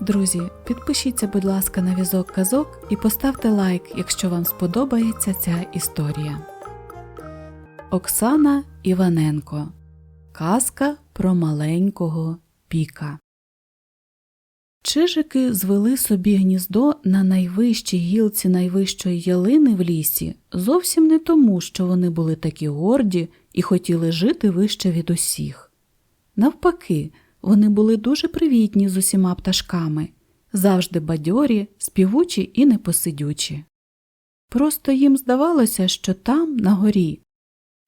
Друзі, підпишіться, будь ласка, на візок казок і поставте лайк, якщо вам сподобається ця історія. Оксана Іваненко Казка про маленького піка. Чижики звели собі гніздо на найвищій гілці найвищої ялини в лісі зовсім не тому, що вони були такі горді і хотіли жити вище від усіх. Навпаки, вони були дуже привітні з усіма пташками, завжди бадьорі, співучі і непосидючі. Просто їм здавалося, що там, на горі,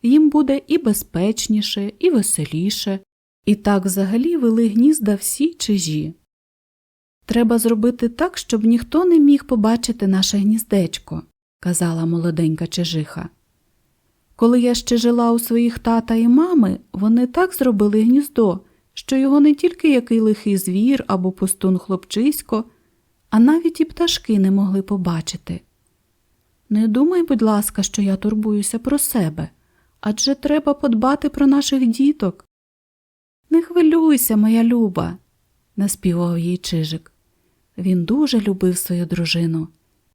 їм буде і безпечніше, і веселіше, і так взагалі вели гнізда всі чижі. Треба зробити так, щоб ніхто не міг побачити наше гніздечко, казала молоденька чижиха. Коли я ще жила у своїх тата і мами, вони так зробили гніздо, що його не тільки який лихий звір або пустун хлопчисько, а навіть і пташки не могли побачити. Не думай, будь ласка, що я турбуюся про себе, адже треба подбати про наших діток. Не хвилюйся, моя люба, наспівав їй чижик. Він дуже любив свою дружину,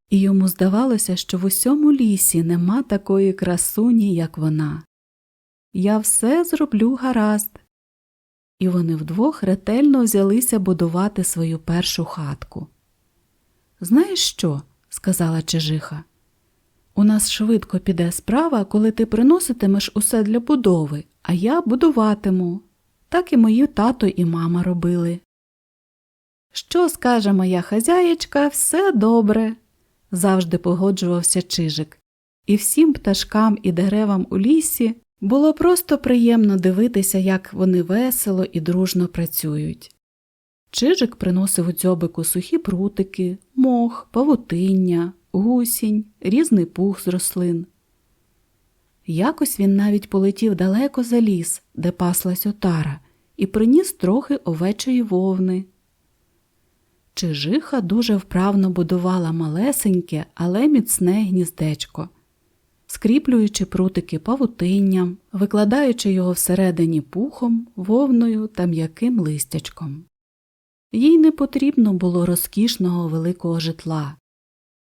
і йому здавалося, що в усьому лісі нема такої красуні, як вона. Я все зроблю гаразд. І вони вдвох ретельно взялися будувати свою першу хатку. Знаєш що? сказала Чижиха. У нас швидко піде справа, коли ти приноситимеш усе для будови, а я будуватиму. Так і мої тато і мама робили. Що скаже моя хазяєчка, все добре, завжди погоджувався чижик, і всім пташкам і деревам у лісі було просто приємно дивитися, як вони весело і дружно працюють. Чижик приносив у дзьобику сухі прутики, мох, павутиння, гусінь, різний пух з рослин. Якось він навіть полетів далеко за ліс, де паслась отара, і приніс трохи овечої вовни. Чижиха дуже вправно будувала малесеньке, але міцне гніздечко, скріплюючи прутики павутинням, викладаючи його всередині пухом, вовною та м'яким листячком. Їй не потрібно було розкішного великого житла,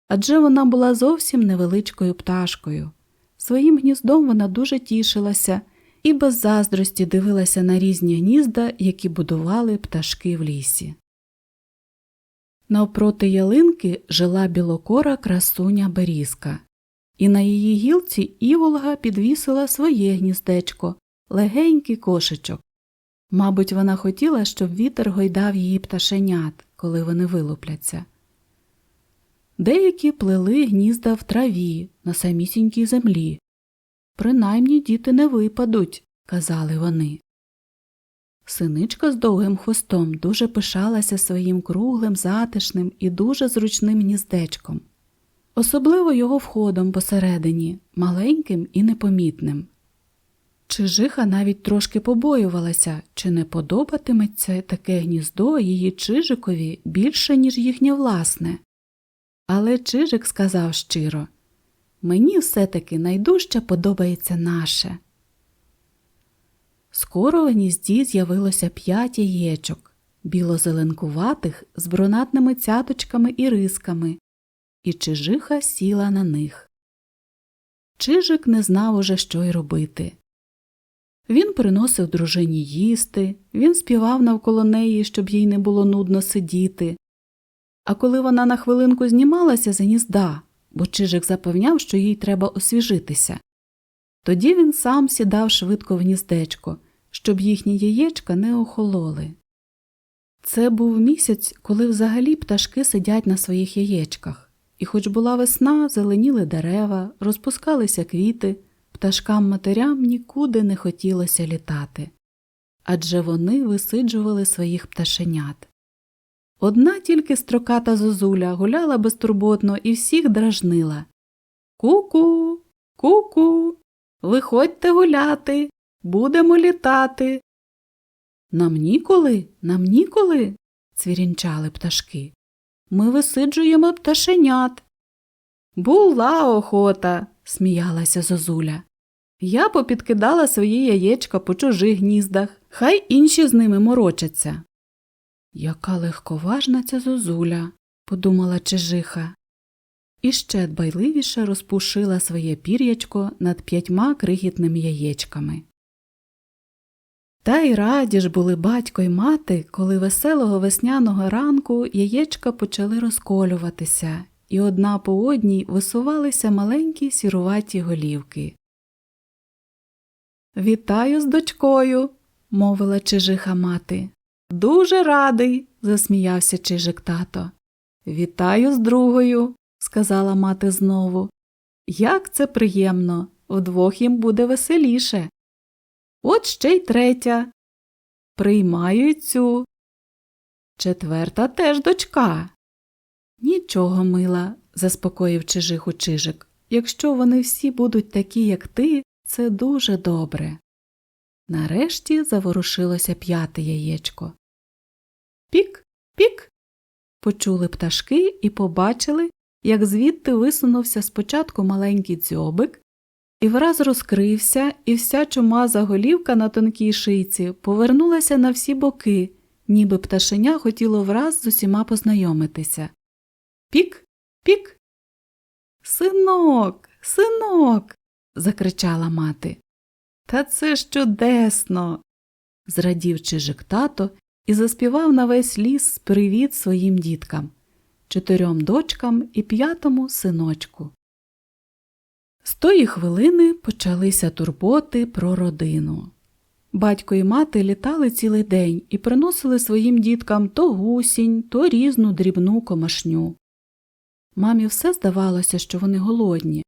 адже вона була зовсім невеличкою пташкою. Своїм гніздом вона дуже тішилася і без заздрості дивилася на різні гнізда, які будували пташки в лісі. Навпроти ялинки жила білокора красуня берізка, і на її гілці іволга підвісила своє гніздечко, легенький кошечок. Мабуть, вона хотіла, щоб вітер гойдав її пташенят, коли вони вилупляться. Деякі плели гнізда в траві на самісінькій землі. Принаймні діти не випадуть, казали вони. Синичка з довгим хвостом дуже пишалася своїм круглим, затишним і дуже зручним гніздечком, особливо його входом посередині, маленьким і непомітним. Чижиха навіть трошки побоювалася, чи не подобатиметься таке гніздо її чижикові більше, ніж їхнє власне. Але чижик сказав щиро Мені все таки найдужче подобається наше. Скоро в гнізді з'явилося п'ять яєчок, білозеленкуватих з брунатними цяточками і рисками, і чижиха сіла на них. Чижик не знав уже, що й робити. Він приносив дружині їсти, він співав навколо неї, щоб їй не було нудно сидіти. А коли вона на хвилинку знімалася з гнізда, бо чижик запевняв, що їй треба освіжитися, тоді він сам сідав швидко в гніздечко, щоб їхні яєчка не охололи. Це був місяць, коли взагалі пташки сидять на своїх яєчках, і хоч була весна, зеленіли дерева, розпускалися квіти, пташкам матерям нікуди не хотілося літати. Адже вони висиджували своїх пташенят. Одна тільки строката зозуля гуляла безтурботно і всіх дражнила. Ку-ку, ку-ку, виходьте гуляти, будемо літати. Нам ніколи, нам ніколи, цвірінчали пташки. Ми висиджуємо пташенят. Була охота, сміялася зозуля. Я попідкидала свої яєчка по чужих гніздах, хай інші з ними морочаться. Яка легковажна ця зозуля, подумала Чижиха. І ще дбайливіше розпушила своє пір'ячко над п'ятьма крихітними яєчками. Та й раді ж були батько й мати, коли веселого весняного ранку яєчка почали розколюватися, і одна по одній висувалися маленькі сіруваті голівки. Вітаю з дочкою, мовила Чижиха мати. Дуже радий, засміявся Чижик тато. Вітаю з другою, сказала мати знову. Як це приємно, вдвох їм буде веселіше. От ще й третя. Приймаю цю. Четверта теж дочка. Нічого, мила, заспокоїв Чижиху Чижик. Якщо вони всі будуть такі, як ти, це дуже добре. Нарешті заворушилося п'яте яєчко. Пік, пік. Почули пташки і побачили, як звідти висунувся спочатку маленький дзьобик, і враз розкрився, і вся чумаза голівка на тонкій шийці повернулася на всі боки, ніби пташеня хотіло враз з усіма познайомитися. Пік, пік. Синок, синок. закричала мати. Та це ж чудесно. зрадів чижик тато і заспівав на весь ліс привіт своїм діткам, чотирьом дочкам і п'ятому синочку. З тої хвилини почалися турботи про родину. Батько і мати літали цілий день і приносили своїм діткам то гусінь, то різну дрібну комашню. Мамі все здавалося, що вони голодні,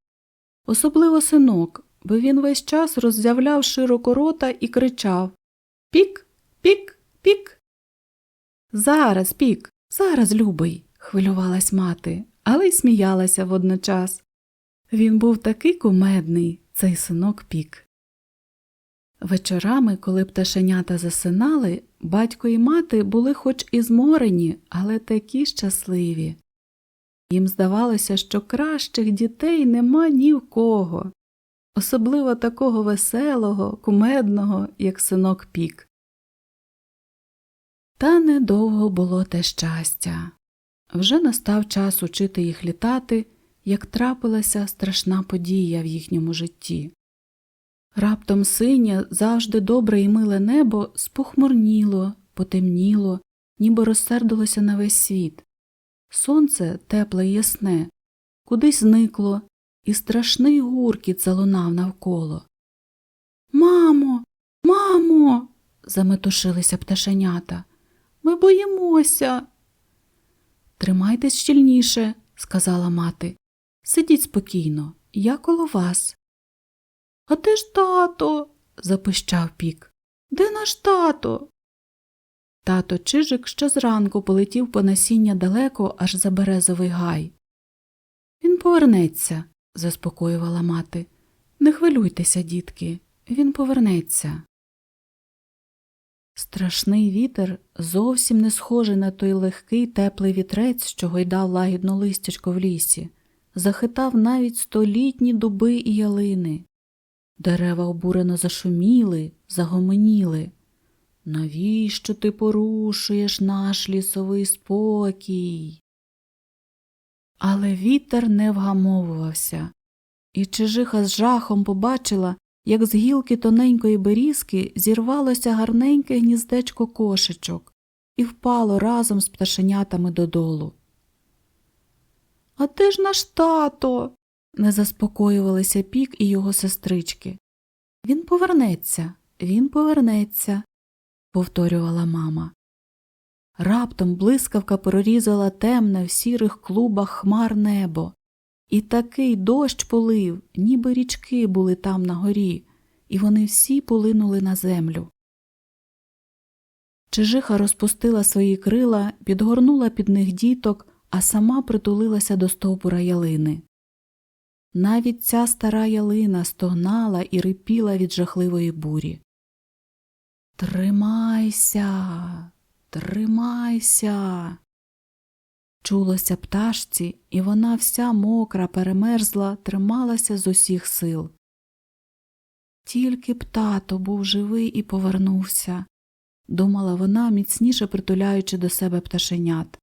особливо синок, бо він весь час роззявляв широко рота і кричав Пік, пік, пік. Зараз, пік, зараз, любий, хвилювалась мати, але й сміялася водночас. Він був такий кумедний, цей синок пік. Вечорами, коли пташенята засинали, батько і мати були хоч і зморені, але такі щасливі. Їм здавалося, що кращих дітей нема ні в кого, особливо такого веселого, кумедного, як синок пік. Та недовго було те щастя. Вже настав час учити їх літати, як трапилася страшна подія в їхньому житті. Раптом синє, завжди добре і миле небо спохмурніло, потемніло, ніби розсердилося на весь світ. Сонце, тепле й ясне, кудись зникло, і страшний гуркіт залунав навколо. Мамо, мамо. заметушилися пташенята. Ми боїмося. Тримайтесь щільніше, сказала мати. Сидіть спокійно, я коло вас. А де ж тато? запищав пік. Де наш тато? Тато Чижик ще зранку полетів по насіння далеко аж за березовий гай. Він повернеться, заспокоювала мати. Не хвилюйтеся, дітки, він повернеться. Страшний вітер зовсім не схожий на той легкий теплий вітрець, що гойдав лагідно листячко в лісі, захитав навіть столітні дуби і ялини. Дерева обурено зашуміли, загомоніли. Навіщо ти порушуєш наш лісовий спокій? Але вітер не вгамовувався, і Чижиха з жахом побачила, як з гілки тоненької берізки зірвалося гарненьке гніздечко кошечок і впало разом з пташенятами додолу. А де ж наш тато? не заспокоювалися пік і його сестрички. Він повернеться, він повернеться, повторювала мама. Раптом блискавка прорізала темне в сірих клубах хмар небо, і такий дощ полив, ніби річки були там на горі, і вони всі полинули на землю. Чижиха розпустила свої крила, підгорнула під них діток, а сама притулилася до стовбура ялини. Навіть ця стара ялина стогнала і рипіла від жахливої бурі. Тримайся, тримайся. Чулося пташці, і вона вся мокра, перемерзла, трималася з усіх сил. Тільки б тато був живий і повернувся, думала вона, міцніше притуляючи до себе пташенят.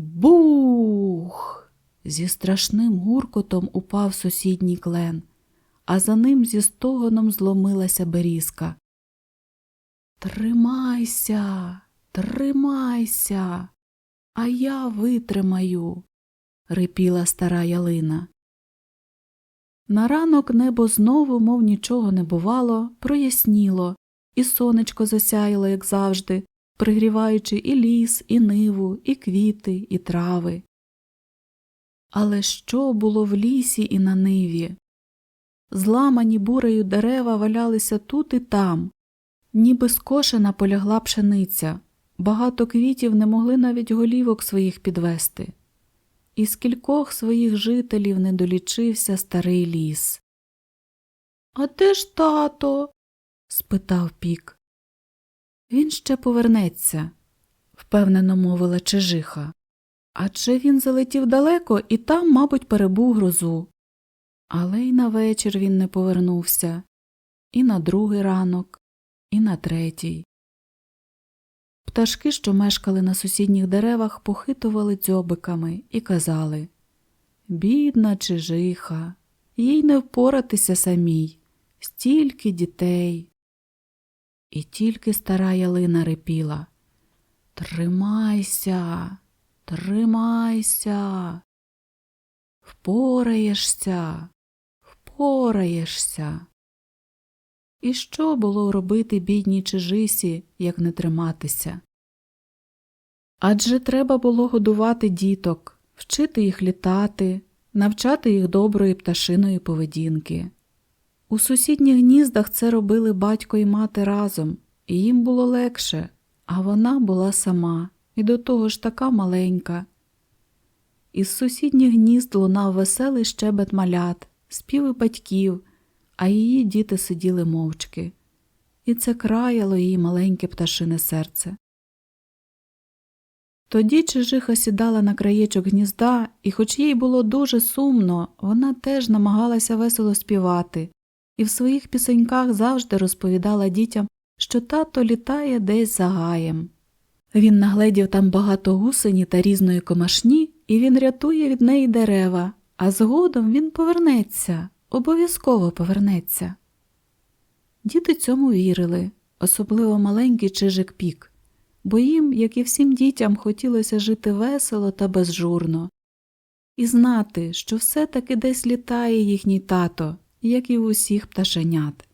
Бух. Зі страшним гуркотом упав сусідній клен, а за ним зі стогоном зломилася берізка. Тримайся, тримайся, а я витримаю, рипіла стара ялина. На ранок небо знову, мов нічого не бувало, проясніло, і сонечко засяяло, як завжди, пригріваючи і ліс, і ниву, і квіти, і трави. Але що було в лісі і на ниві? Зламані бурею дерева валялися тут і там, ніби скошена полягла пшениця, багато квітів не могли навіть голівок своїх підвести. І скількох своїх жителів не долічився старий ліс. А де ж тато? спитав пік. Він ще повернеться, впевнено мовила Чижиха. Адже він залетів далеко і там, мабуть, перебув грозу. Але й на вечір він не повернувся, і на другий ранок, і на третій. Пташки, що мешкали на сусідніх деревах, похитували дзьобиками і казали Бідна чижиха, їй не впоратися самій, стільки дітей. І тільки стара ялина репіла Тримайся, тримайся, впораєшся, впораєшся. І що було робити бідній чижисі, як не триматися? Адже треба було годувати діток, вчити їх літати, навчати їх доброї пташиної поведінки. У сусідніх гніздах це робили батько і мати разом, і їм було легше, а вона була сама, і до того ж така маленька. Із сусідніх гнізд лунав веселий щебет малят, співи батьків, а її діти сиділи мовчки, і це краяло її маленьке пташине серце. Тоді Чижиха сідала на краєчок гнізда, і, хоч їй було дуже сумно, вона теж намагалася весело співати, і в своїх пісеньках завжди розповідала дітям, що тато літає десь за гаєм. Він нагледів там багато гусені та різної комашні, і він рятує від неї дерева, а згодом він повернеться, обов'язково повернеться. Діти цьому вірили, особливо маленький чижик пік, бо їм, як і всім дітям, хотілося жити весело та безжурно, і знати, що все таки десь літає їхній тато, як і в усіх пташенят.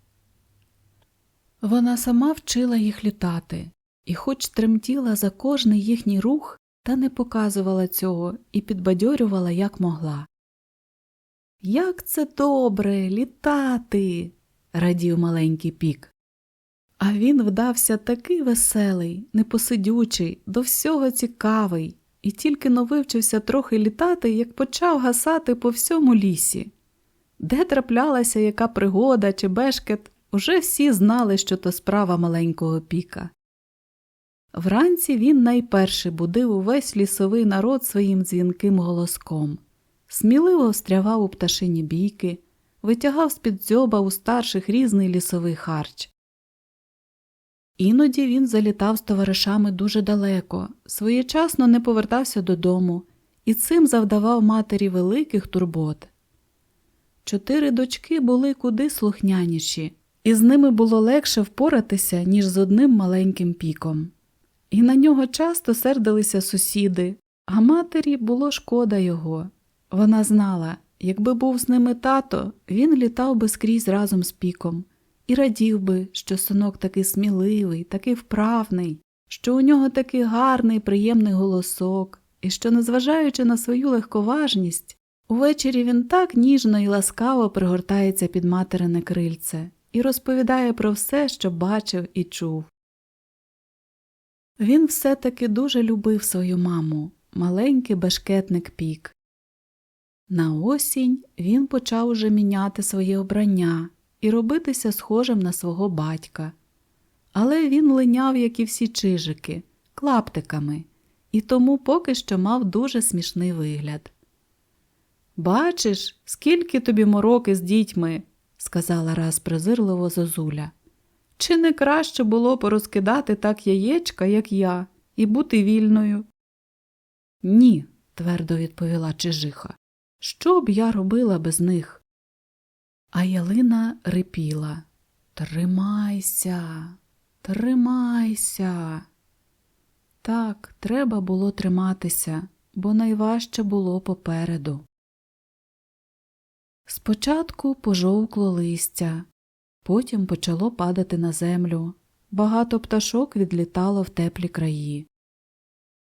Вона сама вчила їх літати, і хоч тремтіла за кожний їхній рух, та не показувала цього і підбадьорювала, як могла. Як це добре літати, радів маленький пік. А він вдався такий веселий, непосидючий, до всього цікавий, і тільки но вивчився трохи літати, як почав гасати по всьому лісі. Де траплялася яка пригода чи бешкет, уже всі знали, що то справа маленького піка. Вранці він найперше будив увесь лісовий народ своїм дзвінким голоском, сміливо встрявав у пташині бійки, витягав з-під дзьоба у старших різний лісовий харч. Іноді він залітав з товаришами дуже далеко, своєчасно не повертався додому і цим завдавав матері великих турбот. Чотири дочки були куди слухняніші, і з ними було легше впоратися, ніж з одним маленьким піком. І на нього часто сердилися сусіди, а матері було шкода його. Вона знала, якби був з ними тато, він літав би скрізь разом з піком і радів би, що синок такий сміливий, такий вправний, що у нього такий гарний, приємний голосок, і що, незважаючи на свою легковажність, увечері він так ніжно і ласкаво пригортається під материне крильце і розповідає про все, що бачив і чув. Він все таки дуже любив свою маму, маленький бешкетник пік. На осінь він почав уже міняти своє обрання і робитися схожим на свого батька. Але він линяв, як і всі чижики, клаптиками, і тому поки що мав дуже смішний вигляд. Бачиш, скільки тобі мороки з дітьми, сказала раз презирливо зозуля. Чи не краще було порозкидати так яєчка, як я, і бути вільною? Ні, твердо відповіла Чижиха. Що б я робила без них? А ялина рипіла Тримайся, тримайся. Так, треба було триматися, бо найважче було попереду. Спочатку пожовкло листя, потім почало падати на землю. Багато пташок відлітало в теплі краї.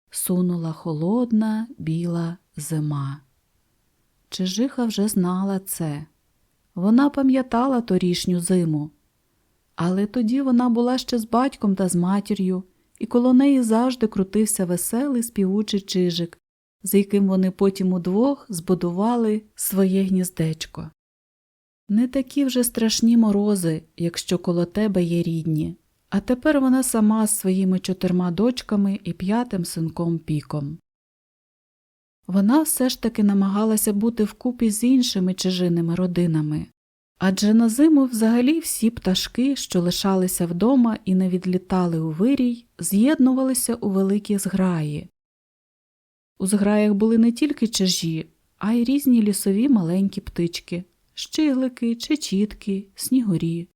Сунула холодна, біла зима. Чижиха вже знала це. Вона пам'ятала торішню зиму. Але тоді вона була ще з батьком та з матір'ю, і коло неї завжди крутився веселий співучий чижик, з яким вони потім удвох збудували своє гніздечко. Не такі вже страшні морози, якщо коло тебе є рідні, а тепер вона сама з своїми чотирма дочками і п'ятим синком піком. Вона все ж таки намагалася бути вкупі з іншими чижиними родинами, адже на зиму взагалі всі пташки, що лишалися вдома і не відлітали у вирій, з'єднувалися у великі зграї. У зграях були не тільки чижі, а й різні лісові маленькі птички щиглики, чечітки, снігурі.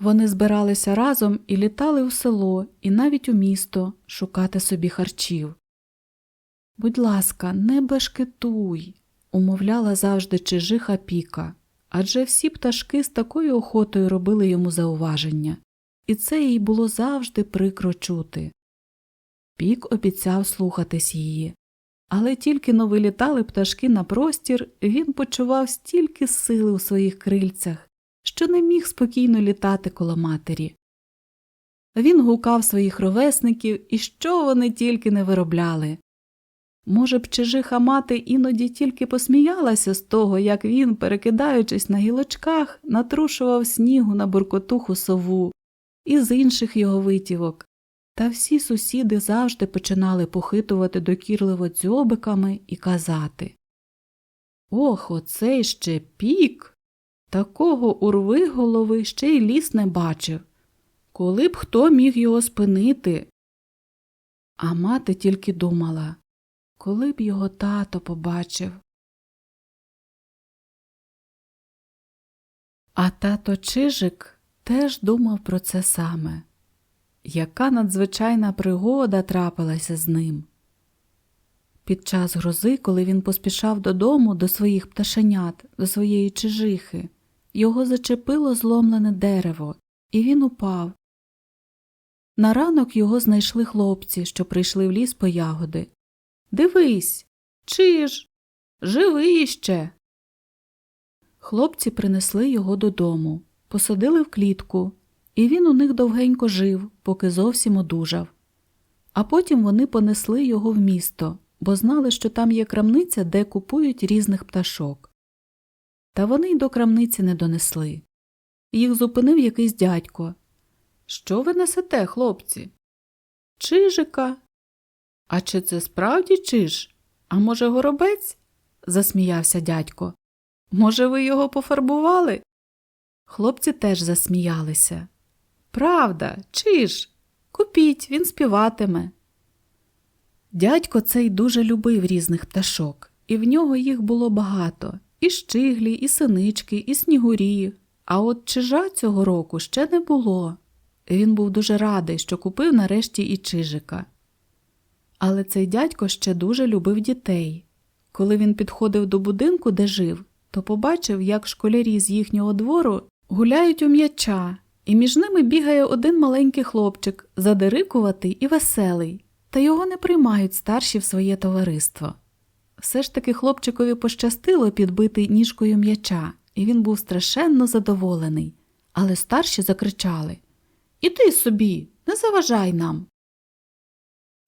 Вони збиралися разом і літали у село, і навіть у місто шукати собі харчів. Будь ласка, не бешкетуй, умовляла завжди чижиха Піка, адже всі пташки з такою охотою робили йому зауваження, і це їй було завжди прикро чути. Пік обіцяв слухатись її, але тільки но вилітали пташки на простір, він почував стільки сили у своїх крильцях, що не міг спокійно літати коло матері. Він гукав своїх ровесників, і що вони тільки не виробляли. Може б, чижиха мати іноді тільки посміялася з того, як він, перекидаючись на гілочках, натрушував снігу на буркотуху сову і з інших його витівок. Та всі сусіди завжди починали похитувати докірливо дзьобиками і казати Ох, оцей ще пік. Такого урви голови ще й ліс не бачив. Коли б хто міг його спинити. А мати тільки думала коли б його тато побачив. А тато Чижик теж думав про це саме. Яка надзвичайна пригода трапилася з ним. Під час грози, коли він поспішав додому до своїх пташенят, до своєї чижихи, його зачепило зломлене дерево, і він упав. На ранок його знайшли хлопці, що прийшли в ліс по ягоди. Дивись, чиж, живий ще. Хлопці принесли його додому, посадили в клітку, і він у них довгенько жив, поки зовсім одужав. А потім вони понесли його в місто, бо знали, що там є крамниця, де купують різних пташок. Та вони й до крамниці не донесли. Їх зупинив якийсь дядько. Що ви несете, хлопці? Чижика. А чи це справді чиж? А може, горобець? засміявся дядько. Може, ви його пофарбували? Хлопці теж засміялися. Правда, чиж? Купіть, він співатиме. Дядько цей дуже любив різних пташок, і в нього їх було багато і щиглі, і синички, і снігурі. А от чижа цього року ще не було. Він був дуже радий, що купив нарешті і чижика. Але цей дядько ще дуже любив дітей. Коли він підходив до будинку, де жив, то побачив, як школярі з їхнього двору гуляють у м'яча, і між ними бігає один маленький хлопчик, задирикуватий і веселий, та його не приймають старші в своє товариство. Все ж таки хлопчикові пощастило підбити ніжкою м'яча, і він був страшенно задоволений. Але старші закричали Іди собі, не заважай нам.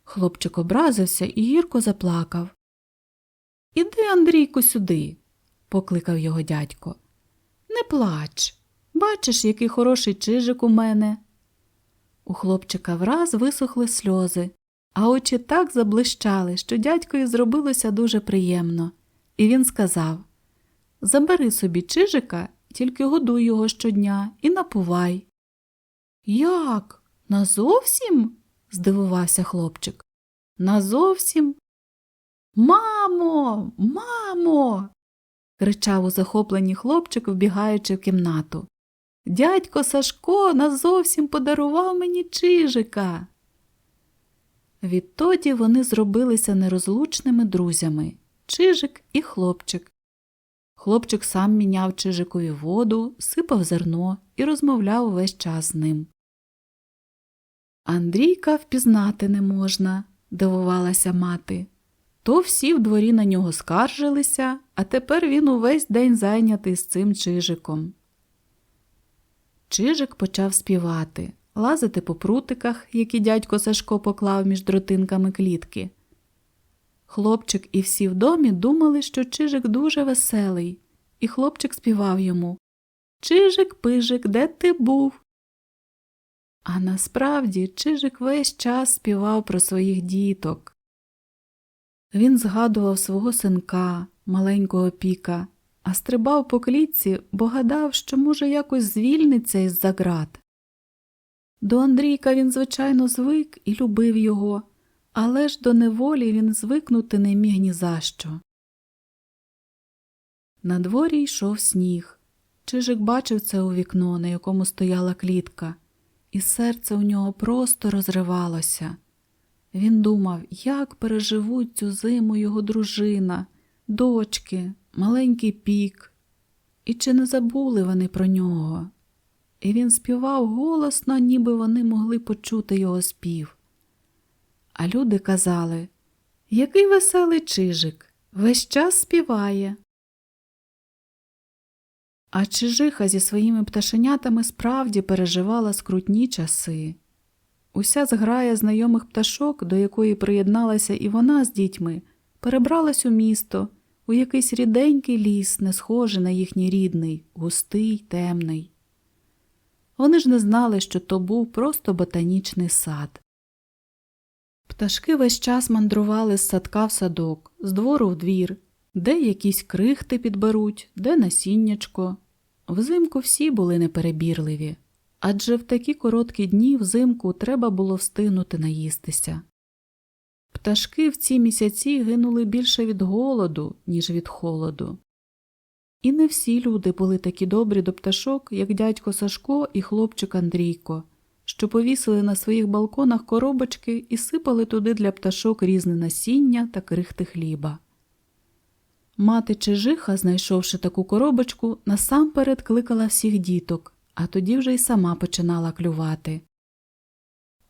Хлопчик образився і гірко заплакав. Іди, Андрійку, сюди, покликав його дядько. Не плач. Бачиш, який хороший чижик у мене. У хлопчика враз висохли сльози, а очі так заблищали, що дядькові зробилося дуже приємно, і він сказав Забери собі чижика, тільки годуй його щодня і напувай. Як? Назовсім? здивувався хлопчик. Назовсім? Мамо, мамо. кричав у захопленні хлопчик, вбігаючи в кімнату. Дядько Сашко назовсім подарував мені чижика. Відтоді вони зробилися нерозлучними друзями чижик і хлопчик. Хлопчик сам міняв чижикові воду, сипав зерно і розмовляв весь час з ним. Андрійка впізнати не можна, дивувалася мати. То всі в дворі на нього скаржилися, а тепер він увесь день зайнятий з цим чижиком. Чижик почав співати, лазити по прутиках, які дядько Сашко поклав між дротинками клітки. Хлопчик і всі в домі думали, що чижик дуже веселий, і хлопчик співав йому Чижик пижик, де ти був? А насправді чижик весь час співав про своїх діток. Він згадував свого синка, маленького піка, а стрибав по клітці, бо гадав, що, може, якось звільниться із за ґрат. До Андрійка він, звичайно, звик і любив його, але ж до неволі він звикнути не міг ні за що. На дворі йшов сніг. Чижик бачив це у вікно, на якому стояла клітка, і серце у нього просто розривалося. Він думав, як переживуть цю зиму його дружина, дочки, маленький пік, і чи не забули вони про нього. І він співав голосно, ніби вони могли почути його спів. А люди казали, який веселий чижик, весь час співає. А чижиха зі своїми пташенятами справді переживала скрутні часи. Уся зграя знайомих пташок, до якої приєдналася і вона з дітьми, перебралась у місто, у якийсь ріденький ліс, не схожий на їхній рідний, густий, темний. Вони ж не знали, що то був просто ботанічний сад. Пташки весь час мандрували з садка в садок, з двору в двір, де якісь крихти підберуть, де насіннячко. Взимку всі були неперебірливі, адже в такі короткі дні взимку треба було встигнути наїстися. Пташки в ці місяці гинули більше від голоду, ніж від холоду. І не всі люди були такі добрі до пташок, як дядько Сашко і хлопчик Андрійко, що повісили на своїх балконах коробочки і сипали туди для пташок різне насіння та крихти хліба. Мати Чижиха, знайшовши таку коробочку, насамперед кликала всіх діток, а тоді вже й сама починала клювати.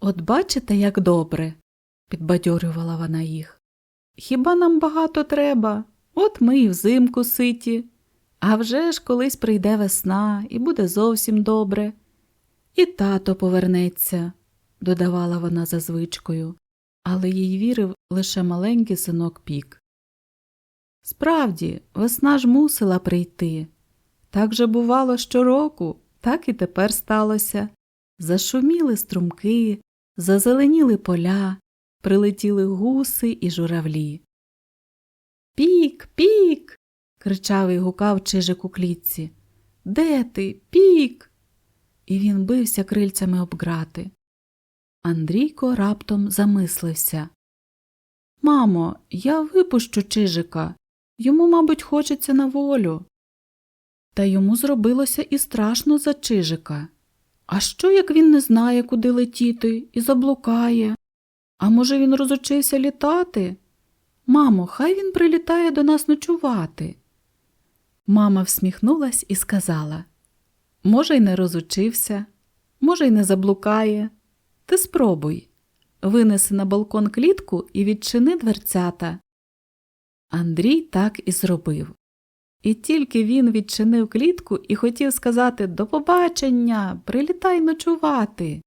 От бачите, як добре, підбадьорювала вона їх. Хіба нам багато треба? От ми і взимку ситі. А вже ж колись прийде весна і буде зовсім добре. І тато повернеться, додавала вона за звичкою, але їй вірив лише маленький синок пік. Справді, весна ж мусила прийти. Так же бувало щороку, так і тепер сталося. Зашуміли струмки, зазеленіли поля, прилетіли гуси і журавлі. Пік, пік. кричав і гукав чижик у клітці. Де ти? Пік? І він бився крильцями об грати. Андрійко раптом замислився. Мамо, я випущу чижика. Йому, мабуть, хочеться на волю. Та йому зробилося і страшно за чижика. А що, як він не знає, куди летіти, і заблукає? А може, він розучився літати? Мамо, хай він прилітає до нас ночувати. Мама всміхнулась і сказала Може, й не розучився, може, й не заблукає. Ти спробуй. Винеси на балкон клітку і відчини дверцята. Андрій так і зробив. І тільки він відчинив клітку і хотів сказати До побачення, прилітай ночувати.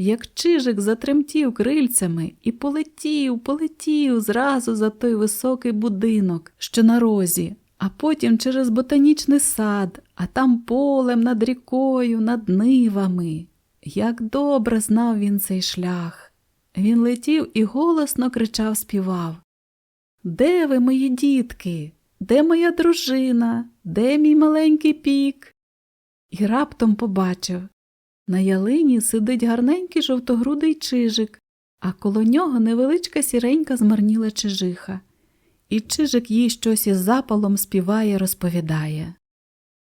Як чижик затремтів крильцями і полетів, полетів зразу за той високий будинок, що на розі, а потім через ботанічний сад, а там полем над рікою, над нивами. Як добре знав він цей шлях. Він летів і голосно кричав співав Де ви, мої дітки? Де моя дружина? Де мій маленький пік? І раптом побачив На ялині сидить гарненький жовтогрудий чижик, а коло нього невеличка сіренька змарніла чижиха. І чижик їй щось із запалом співає, розповідає.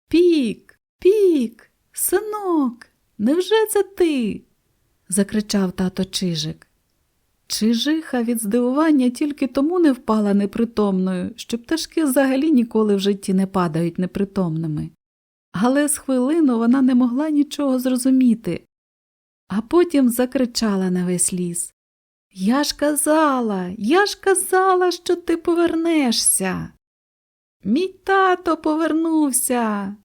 Пік, пік, синок, невже це ти? закричав тато чижик. Чижиха від здивування тільки тому не впала непритомною, що пташки взагалі ніколи в житті не падають непритомними. Але з хвилину вона не могла нічого зрозуміти, а потім закричала на весь ліс. Я ж казала, я ж казала, що ти повернешся. Мій тато повернувся.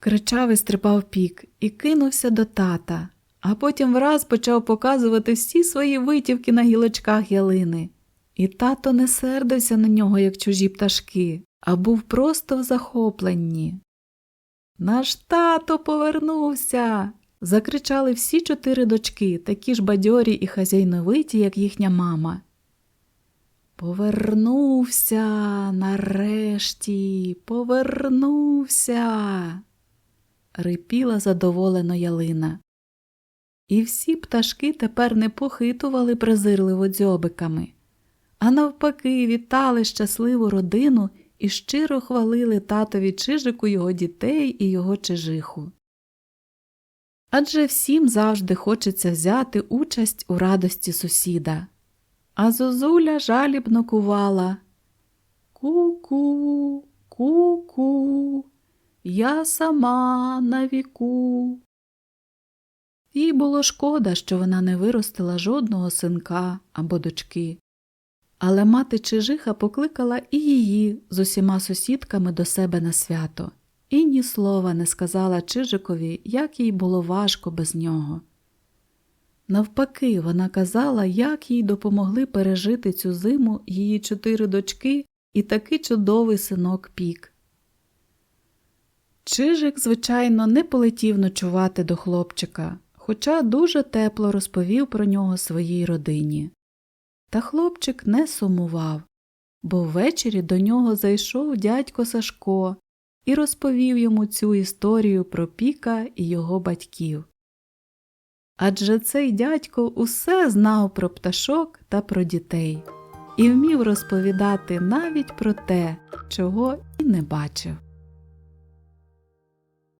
кричав і стрибав пік і кинувся до тата, а потім враз почав показувати всі свої витівки на гілочках ялини. І тато не сердився на нього, як чужі пташки, а був просто в захопленні. Наш тато повернувся. закричали всі чотири дочки, такі ж бадьорі і хазяйновиті, як їхня мама. Повернувся нарешті, повернувся. рипіла задоволено ялина. І всі пташки тепер не похитували презирливо дзьобиками, а навпаки, вітали щасливу родину і щиро хвалили татові чижику його дітей і його чижиху. Адже всім завжди хочеться взяти участь у радості сусіда. А зозуля жалібно кувала Ку-ку, ку-ку, я сама на віку. Їй було шкода, що вона не виростила жодного синка або дочки. Але мати Чижиха покликала і її з усіма сусідками до себе на свято, і ні слова не сказала Чижикові, як їй було важко без нього. Навпаки, вона казала, як їй допомогли пережити цю зиму її чотири дочки і такий чудовий синок пік. Чижик, звичайно, не полетів ночувати до хлопчика, хоча дуже тепло розповів про нього своїй родині. Та хлопчик не сумував, бо ввечері до нього зайшов дядько Сашко і розповів йому цю історію про Піка і його батьків. Адже цей дядько усе знав про пташок та про дітей і вмів розповідати навіть про те, чого і не бачив.